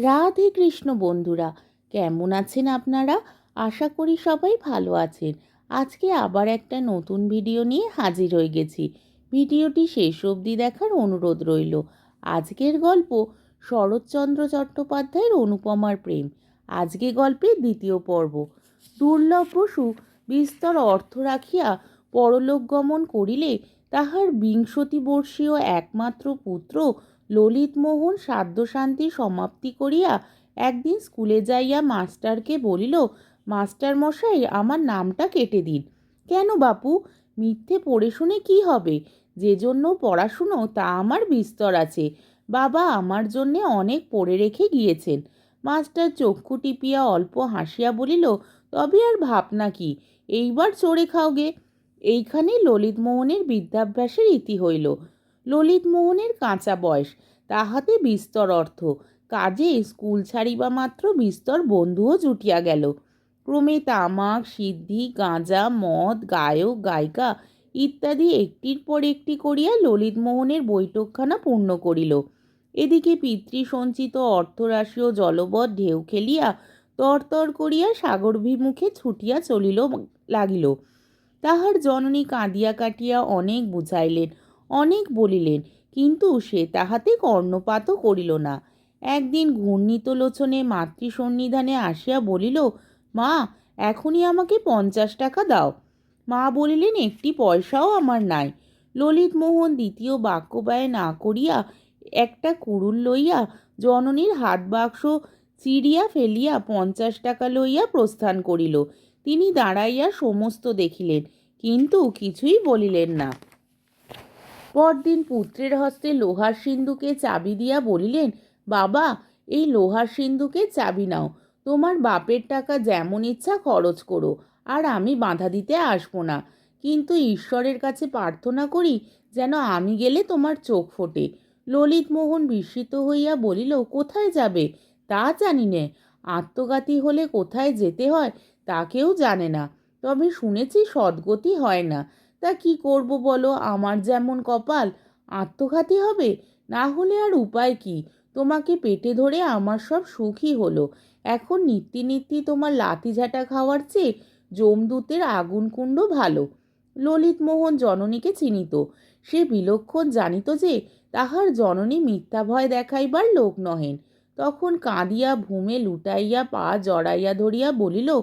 রাধে কৃষ্ণ বন্ধুরা, কেমন আছেন আপনারা? আশা করি সবাই ভালো আছেন। আজকে আবার একটা নতুন ভিডিও নিয়ে হাজির হয়ে গেছি। ভিডিওটি শেষ অবধি দেখার অনুরোধ রইল। আজকের গল্প শরৎচন্দ্র চট্টোপাধ্যায়ের অনুপমার প্রেম। আজকে গল্পের দ্বিতীয় পর্ব। দুর্লভ বসু বিস্তর অর্থ রাখিয়া পরলোক গমন করিলে তাহার বিংশতি বর্ষীয় একমাত্র পুত্র ললিতমোহন সাধ্যশান্তি সমাপ্তি করিয়া একদিন স্কুলে যাইয়া মাস্টারকে বলিল মাস্টার মশাই আমার নামটা কেটে দিন। কেন বাপু? মিথ্যে পড়ে শুনে কি হবে? যে জন্য পড়াশুনো, তা আমার বিস্তর আছে। বাবা আমার জন্যে অনেক পড়ে রেখে গিয়েছেন। মাস্টার চক্ষু টিপিয়া অল্প হাসিয়া বলিল, তবে আর ভাবনা কি? এইবার চড়ে খাওগে। এইখানে ললিতমোহনের বিদ্যাভ্যাসের ইতি হইল। ললিতমোহনের কাঁচা বয়স। তাহাতে বিস্তর অর্থ। কাজে স্কুল ছাড়িবা মাত্র বিস্তর বন্ধুও জুটিয়া গেল। ক্রমে তামাক, সিদ্ধি, গাঁজা, মদ, গায়ক, গায়িকা ইত্যাদি একটির পর একটি করিয়া ললিতমোহনের বৈঠকখানা পূর্ণ করিল। এদিকে পিতৃসঞ্চিত অর্থরাশি ও জলবৎ ঢেউ খেলিয়া তরতর করিয়া সাগরভিমুখে ছুটিয়া চলিল, লাগিল। তাহার জননী কাঁদিয়া কাটিয়া অনেক বুঝাইলেন। অনেক বলিলেন, কিন্তু সে তাহাতে কর্ণপাতও করিল না। একদিন ঘূর্ণিত লোচনে মাতৃসন্নিধানে আসিয়া বলিল, মা, এখনই আমাকে পঞ্চাশ টাকা দাও। মা বলিলেন, একটি পয়সাও আমার নাই। ললিত মোহন দ্বিতীয় বাক্য ব্যয় না করিয়া একটা কুড়ুল লইয়া জননীর হাত বাক্স চিড়িয়া ফেলিয়া পঞ্চাশ টাকা লইয়া প্রস্থান করিল। তিনি দাঁড়াইয়া সমস্ত দেখিলেন, কিন্তু কিছুই বলিলেন না। পরদিন পুত্রের হস্তে লোহার সিন্ধুকে চাবি দিয়া বলিলেন, বাবা, এই লোহার সিন্ধুকে চাবি নাও। তোমার বাপের টাকা যেমন ইচ্ছা খরচ করো, আর আমি বাধা দিতে আসব না। কিন্তু ঈশ্বরের কাছে প্রার্থনা করি যেন আমি গেলে তোমার চোখ ফোটে। ললিত মোহন বিস্মিত হইয়া বলিল, কোথায় যাবে? তা জানি নে। আত্মঘাতী হলে কোথায় যেতে হয় তা কেউ জানে না। তবে শুনেছি সদ্গতি হয় না। তা কি করব বলো? আমার যেমন কপাল, আত্মঘাতী হবে? না হলে আর উপায় কি? তোমাকে পেটে ধরে আমার সব সুখী হলো। এখন নিত্যি নিত্যি তোমার লাথি ঝাঁটা খাওয়ার চেয়ে জমদূতের আগুন কুণ্ড ভালো। ললিত মোহন জননীকে চিনিত। সে বিলক্ষণ জানিত যে তাহার জননী মিথ্যা ভয় দেখাইবার লোক নহেন। তখন কাঁদিয়া ভূমে লুটাইয়া পা জড়াইয়া ধরিয়া বলিল,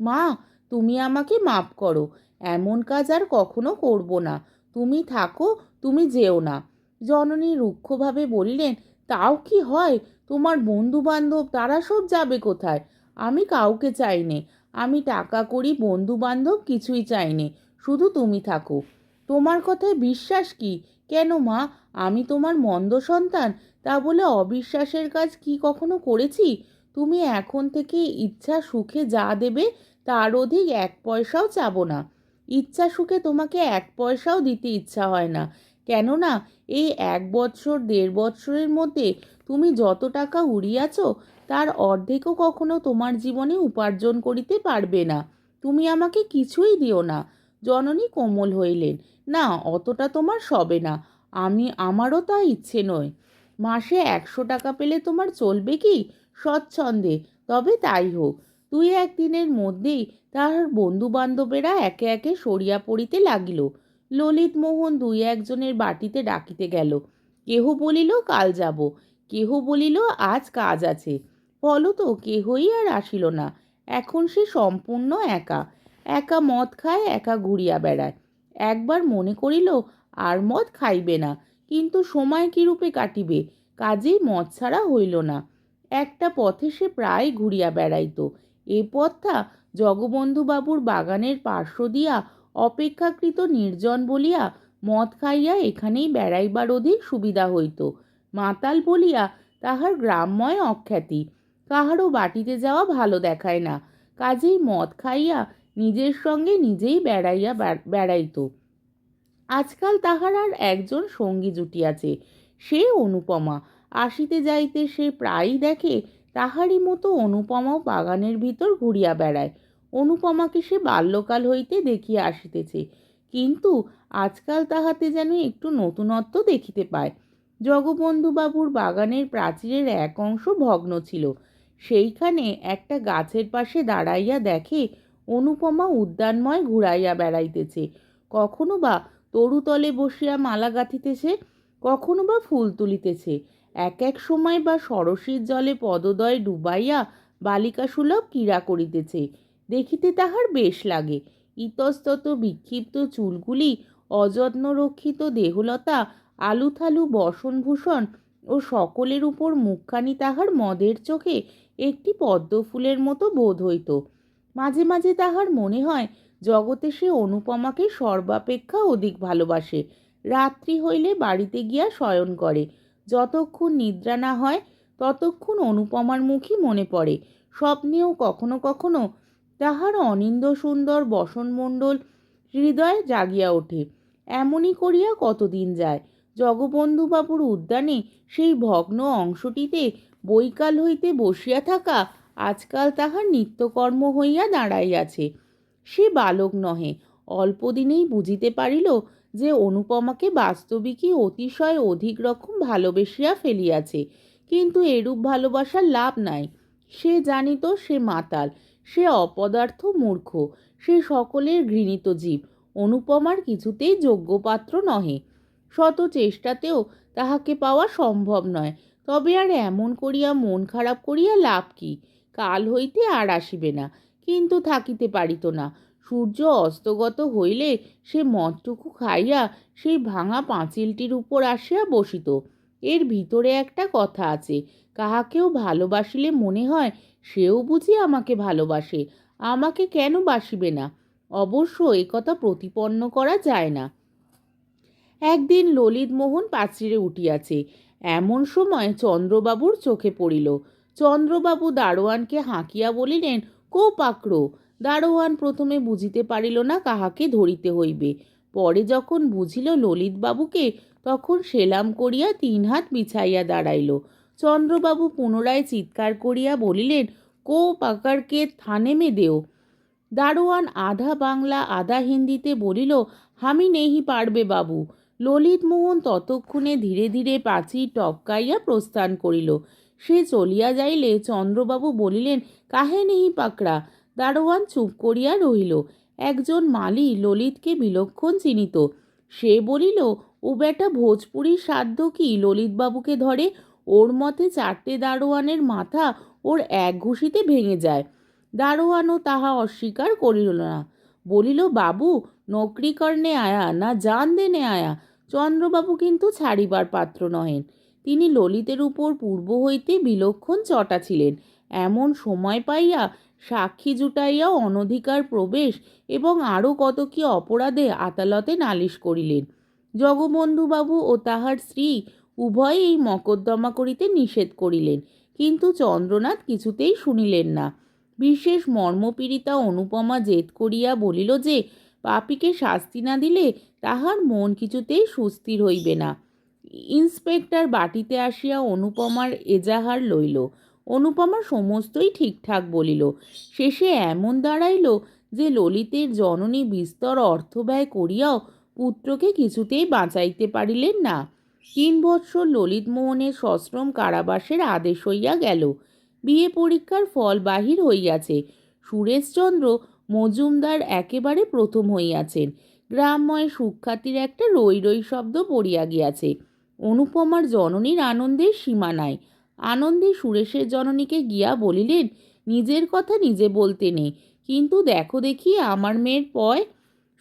মা, তুমি আমাকে মাপ করো। এমন কাজ আর কখনো করব না। তুমি থাকো, তুমি যেও না। জননী রুক্ষভাবে বলিলেন, তাও কি হয়? তোমার বন্ধু বান্ধব তারা সব যাবে কোথায়? আমি কাউকে চাইনি। আমি টাকা করি বন্ধু বান্ধব কিছুই চাইনি। শুধু তুমি থাকো। তোমার কথায় বিশ্বাস কি? কেন মা? আমি তোমার মন্দ সন্তান। তা বলে অবিশ্বাসের কাজ কি কখনো করেছি? তুমি এখন থেকে ইচ্ছা সুখে যা দেবে, তার অধিক এক পয়সাও চাবো না। ইচ্ছা সুখে তোমাকে এক পয়সাও দিতে ইচ্ছা হয় না। কেননা, এই এক বৎসর, দেড় বৎসরের মধ্যে তুমি যত টাকা উড়িয়াছ তার অর্ধেকও কখনো তোমার জীবনে উপার্জন করিতে পারবে না। তুমি আমাকে কিছুই দিও না। জননী কোমল হইলেন। না, অতটা তোমার সবে না। আমি, আমারও তা ইচ্ছে নয়। মাসে একশো টাকা পেলে তোমার চলবে কি? স্বচ্ছন্দে। তবে তাই হোক। দুই একদিনের মধ্যেই তাহার বন্ধু বান্ধবেরা একে একে সরিয়া পড়িতে লাগিল। ললিত মোহন দুই একজনের বাটিতে ডাকিতে গেল। কেহ বলিল, কাল যাব। কেহ বলিল, আজ কাজ আছে। ফলত কেহই আর আসিল না। এখন সে সম্পূর্ণ একা। একা মদ খায়, একা ঘুরিয়া বেড়ায়। একবার মনে করিল, আর মদ খাইবে না। কিন্তু সময় কিরূপে কাটিবে? কাজেই মদ ছাড়া হইল না। একটা পথে সে প্রায় ঘুরিয়া বেড়াইত। এ পথটা জগবন্ধুবাবুর বাগানের পার্শ্ব দিয়া অপেক্ষাকৃত নির্জন বলিয়া মদ খাইয়া এখানেই বেড়াইবার অধিক সুবিধা হইত। মাতাল বলিয়া তাহার গ্রামময় অখ্যাতি। কাহারও বাটিতে যাওয়া ভালো দেখায় না। কাজেই মদ খাইয়া নিজের সঙ্গে নিজেই বেড়াইয়া বেড়াইত। আজকাল তাহার আর একজন সঙ্গী জুটিয়াছে। সে অনুপমা। আসিতে যাইতে সে প্রায়ই দেখে তাহারই মতো অনুপমাও বাগানের ভিতর ঘুরিয়া বেড়ায়। অনুপমাকে সে বাল্যকাল হইতে দেখিয়া আসিতেছে, কিন্তু আজকাল তাহাতে যেন একটু নতুনত্ব দেখিতে পায়। জগবন্ধুবাবুর বাগানের প্রাচীরের এক অংশ ভগ্ন ছিল, সেইখানে একটা গাছের পাশে দাঁড়াইয়া দেখে অনুপমা উদ্যানময় ঘুরাইয়া বেড়াইতেছে। কখনো বা তরুতলে বসিয়া মালা গাঁথিতেছে, কখনো বা ফুল তুলিতেছে এক এক সময় বা সরসীর জলে পদদয় ডুবাইয়া বালিকাসুলভ ক্রীড়া করিতেছে। দেখিতে তাহার বেশ লাগে। ইতস্তত বিক্ষিপ্ত চুলগুলি অযত্ন রক্ষিত দেহলতা, আলুথালু বসনভূষণ ও সকলের উপর মুখখানি তাহার মদের চোখে একটি পদ্মফুলের মতো বোধ হইত। মাঝে মাঝে তাহার মনে হয়, জগতে সে অনুপমাকে সর্বাপেক্ষা অধিক ভালোবাসে। রাত্রি হইলে বাড়িতে গিয়া শয়ন করে। যতক্ষণ নিদ্রা না হয়, ততক্ষণ অনুপমার মুখই মনে পড়ে। স্বপ্নেও কখনো কখনো তাহার অনিন্দ সুন্দর বসনমণ্ডল হৃদয় জাগিয়া ওঠে। এমনই করিয়া কতদিন যায়। জগবন্ধুবাবুর উদ্যানে সেই ভগ্ন অংশটিতে বৈকাল হইতে বসিয়া থাকা আজকাল তাহার নিত্যকর্ম হইয়া দাঁড়াইয়াছে। সে বালক নহে অল্পদিনেই বুঝিতে পারিল যে অনুপমাকে বাস্তবিকই অতিশয় অধিক রকম ভালোবেসিয়া ফেলিয়াছে। কিন্তু এরূপ ভালোবাসার লাভ নাই। সে জানিত সে মাতাল, সে অপদার্থ মূর্খ, সে সকলের ঘৃণিত জীব, অনুপমার কিছুতেই যোগ্যপাত্র নহে। শত চেষ্টাতেও তাহাকে পাওয়া সম্ভব নয়। তবে আর এমন করিয়া মন খারাপ করিয়া লাভ কি? কাল হইতে আর আসিবে না, কিন্তু থাকিতে পারিত না। সূর্য অস্তগত হইলে সে মদটুকু খাইয়া সেই ভাঙা পাঁচিলটির উপর আসিয়া বসিত। এর ভিতরে একটা কথা আছে, কাহাকেও ভালোবাসিলে মনে হয় সেও বুঝি আমাকে ভালোবাসে, আমাকে কেন বাসিবে না? অবশ্য এ কথা প্রতিপন্ন করা যায় না। একদিন ললিত মোহন পাঁচিরে উঠিয়াছে। এমন সময় চন্দ্রবাবুর চোখে পড়িল। চন্দ্রবাবু দারোয়ানকে হাঁকিয়া বলিলেন কো পাকড়ো দারোয়ান প্রথমে বুঝিতে পারিল না কাহাকে ধরিতে হইবে। পরে যখন বুঝিল ললিতবাবুকে, তখন সেলাম করিয়া তিন হাত বিছাইয়া দাঁড়াইল। চন্দ্রবাবু পুনরায় চিৎকার করিয়া বলিলেন, কো পাকারকে থানে মে দেও? দারোয়ান আধা বাংলা, আধা হিন্দিতে বলিল, হামি নেহি পারবে বাবু। ললিতমোহন ততক্ষণে ধীরে ধীরে প্রাচীর টপকাইয়া প্রস্থান করিল। সে চলিয়া যাইলে চন্দ্রবাবু বলিলেন, কাহে নেহি পাকড়া? দারোয়ান চুপ করিয়া রহিল। একজন মালি ললিতকে বিলক্ষণ চিনিত। সে বলিল, ও বেটা, ভোজপুরির সাধ্য কি? ললিতবাবুকে ধরে ওর মতে চারটে দারোয়ানের মাথা ওর এক ঘুষিতে ভেঙে যায়। দারোয়ানও তাহা অস্বীকার করিল না। বলিল, বাবু, নকরি করনে আয়া না জান দেনে আয়া চন্দ্রবাবু কিন্তু ছাড়িবার পাত্র নহেন। তিনি ললিতের উপর পূর্ব হইতে বিলক্ষণ চটা ছিলেন। এমন সময় পাইয়া সাক্ষী জুটাইয়া অনধিকার প্রবেশ এবং আরও কত কি অপরাধে আদালতে নালিশ করিলেন। জগবন্ধুবাবু ও তাহার স্ত্রী উভয়ে এই মকদ্দমা করিতে নিষেধ করিলেন, কিন্তু চন্দ্রনাথ কিছুতেই শুনিলেন না। বিশেষ মর্মপীড়িতা অনুপমা জেদ করিয়া বলিল যে, পাপিকে শাস্তি না দিলে তাহার মন কিছুতেই সুস্থির হইবে না। ইন্সপেক্টর বাটিতে আসিয়া অনুপমার এজাহার লইল। অনুপমা সমস্তই ঠিকঠাক বলিল। শেষে এমন দাঁড়াইল যে ললিতের জননী বিস্তর অর্থ ব্যয় করিয়াও পুত্রকে কিছুতেই বাঁচাইতে পারিলেন না। তিন বৎসর ললিতমোহনের সশ্রম কারাবাসের আদেশ হইয়া গেল। বিয়ে পরীক্ষার ফল বাহির হইয়াছে। সুরেশচন্দ্র মজুমদার একেবারে প্রথম হইয়াছেন। গ্রামময় সুখ্যাতির একটা রই রই শব্দ পড়িয়া গিয়াছে। অনুপমার জননীর আনন্দের সীমা নাই। আনন্দে সুরেশের জননীকে গিয়া বলিলেন, নিজের কথা নিজে বলতে নেই। কিন্তু দেখো দেখি আমার মেয়ের পয়।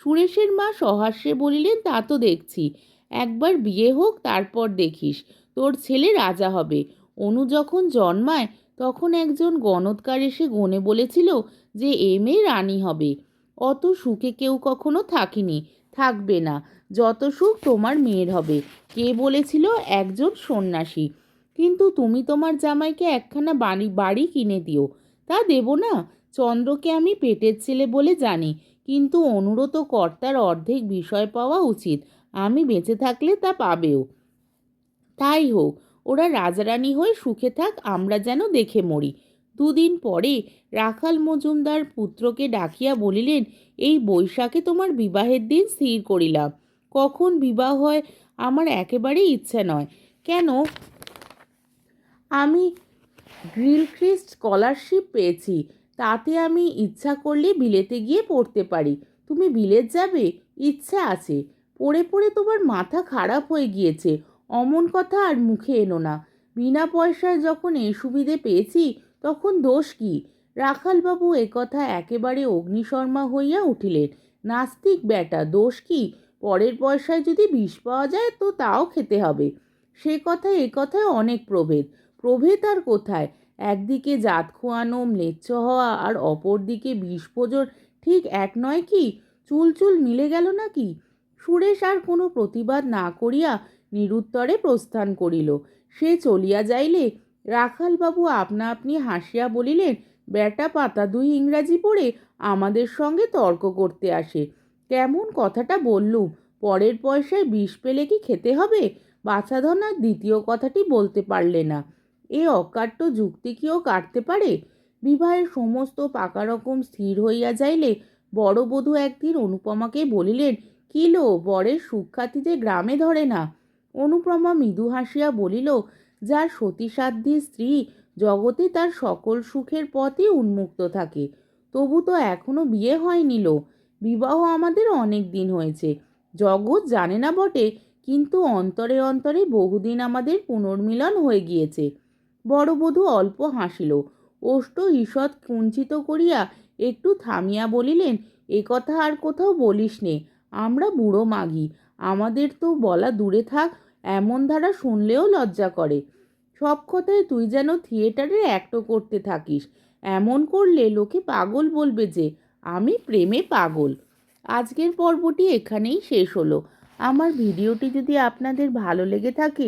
সুরেশের মা সহাস্যে বলিলেন, তা তো দেখছি। একবার বিয়ে হোক, তারপর দেখিস। তোর ছেলে রাজা হবে। অনু যখন জন্মায়, তখন একজন গণৎকার এসে গনে বলেছিল যে, এ মেয়ে রানী হবে। অত সুখে কেউ কখনো থাকিনি, থাকবে না। যত সুখ তোমার মেয়ের হবে। কে বলেছিল? একজন সন্ন্যাসী। কিন্তু তুমি তোমার জামাইকে একখানা বাড়ি বাড়ি কিনে দিও। তা দেব না? চন্দ্রকে আমি পেটের ছেলে বলে জানি, কিন্তু অনুরত কর্তার অর্ধেক বিষয় পাওয়া উচিত। আমি বেঁচে থাকলে তা পাবেও। তাই হোক, ওরা রাজারানী হয়ে সুখে থাক, আমরা যেন দেখে মরি। দুদিন পরে রাখাল মজুমদার পুত্রকে ডাকিয়া বলিলেন, এই বৈশাখে তোমার বিবাহের দিন স্থির করিলাম। কখন বিবাহ হয় আমার একেবারেই ইচ্ছা নয়। কেন? আমি গ্রিলক্রিস্ট স্কলারশিপ পেয়েছি, তাতে আমি ইচ্ছা করলে বিলেতে গিয়ে পড়তে পারি। তুমি বিলেত যাবে? ইচ্ছা আছে। পড়ে পড়ে তোমার মাথা খারাপ হয়ে গিয়েছে। অমন কথা আর মুখে এনো না। বিনা পয়সায় যখন এই সুবিধে পেয়েছি, তখন দোষ কি? রাখালবাবু একথা একেবারে অগ্নিশর্মা হইয়া উঠিলেন। নাস্তিক ব্যাটা, দোষ কি? পরের পয়সায় যদি বিষ পাওয়া যায়, তো তাও খেতে হবে। সে কথা এ কথায় অনেক প্রভেদ। প্রভেদ আর কোথায়? একদিকে জাত খোয়ানো ম্লেচ্ছ হওয়া আর অপর দিকে বিষ ঠিক এক নয় কি? চুল চুল মিলে গেল নাকি? সুরেশ আর কোনো প্রতিবাদ না করিয়া নিরুত্তরে প্রস্থান করিল। সে চলিয়া যাইলে, রাখালবাবু আপনা আপনি হাসিয়া বলিলেন, বেটা পাতা দুই ইংরাজি পড়ে আমাদের সঙ্গে তর্ক করতে আসে। কেমন কথাটা বললুম? পরের পয়সায় বিষ পেলে কি খেতে হবে? বাছাধন আর দ্বিতীয় কথাটি বলতে পারলে না। এ অকাট্য যুক্তি কিও কাটতে পারে? বিবাহের সমস্ত পাকা রকম স্থির হইয়া যাইলে বড় বধূ একদিন অনুপমাকে বলিলেন, কি লো, বরের সুখ্যাতিতে গ্রামে ধরে না? অনুপমা মৃদু হাসিয়া বলিল, যার সতীসাধ্যী স্ত্রী জগতে তার সকল সুখের পথই উন্মুক্ত থাকে, তবু তো এখনও বিয়ে হয়নি লো। বিবাহ আমাদের অনেক দিন হয়েছে। জগৎ জানে না বটে, কিন্তু অন্তরে অন্তরে বহুদিন আমাদের পুনর্মিলন হয়ে গিয়েছে। বড় বধূ অল্প হাসিল। ওষ্ঠ ঈষৎ কুঞ্চিত করিয়া একটু থামিয়া বলিলেন, এ কথা আর কোথাও বলিস নে, আমরা বুড়ো মাগি, আমাদের তো বলা দূরে থাক, এমন ধারা শুনলেও লজ্জা করে। সব কথায় তুই যেন থিয়েটারের অ্যাক্টও করতে থাকিস, এমন করলে লোকে পাগল বলবে যে, আমি প্রেমে পাগল। আজকের পর্বটি এখানেই শেষ হলো। আমার ভিডিওটি যদি আপনাদের ভালো লেগে থাকে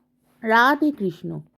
রাধে কৃষ্ণ।